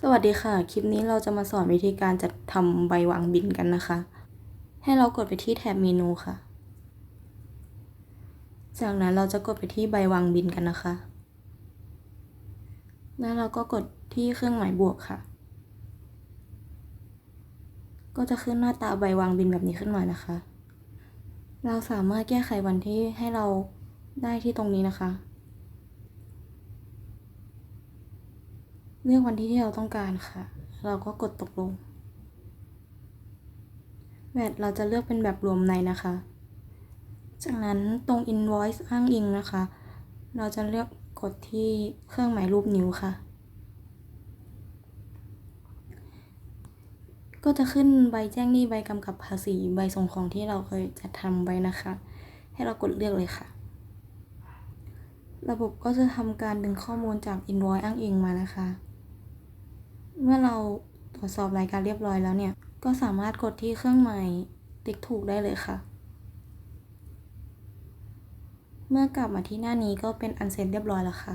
สวัสดีค่ะ คลิปนี้เราจะมาสอนวิธีการจัดทำใบวางบินกันนะคะ ให้เรากดไปที่แท็บเมนูค่ะ จากนั้นเราจะกดไปที่ใบวางบินกันนะคะ แล้วเราก็กดที่เครื่องหมายบวกค่ะ ก็จะขึ้นหน้าตาใบวางบินแบบนี้ขึ้นมานะคะ เราสามารถแก้ไขวันที่ให้เราได้ที่ตรงนี้นะคะ เลือกวันที่ที่เราต้องการค่ะ เราก็กดตกลงแบบเราจะเลือกเป็นแบบรวมในนะคะ จากนั้นตรง invoice อ้างอิงนะคะ เราจะเลือกกดที่เครื่องหมายรูปนิ้วค่ะ ก็จะขึ้นใบแจ้งหนี้ใบกำกับภาษีใบส่งของที่เราเคยจัดทำไว้นะคะ ให้เรากดเลือกเลยค่ะ ระบบก็จะทำการดึงข้อมูลจาก invoice อ้างอิงมานะคะ เมื่อเราตรวจสอบรายการเรียบร้อยแล้วเนี่ย ก็สามารถกดที่เครื่องหมายติ๊กถูกได้เลยค่ะ เมื่อกลับมาที่หน้านี้ก็เป็นอันเสร็จเรียบร้อยแล้วค่ะ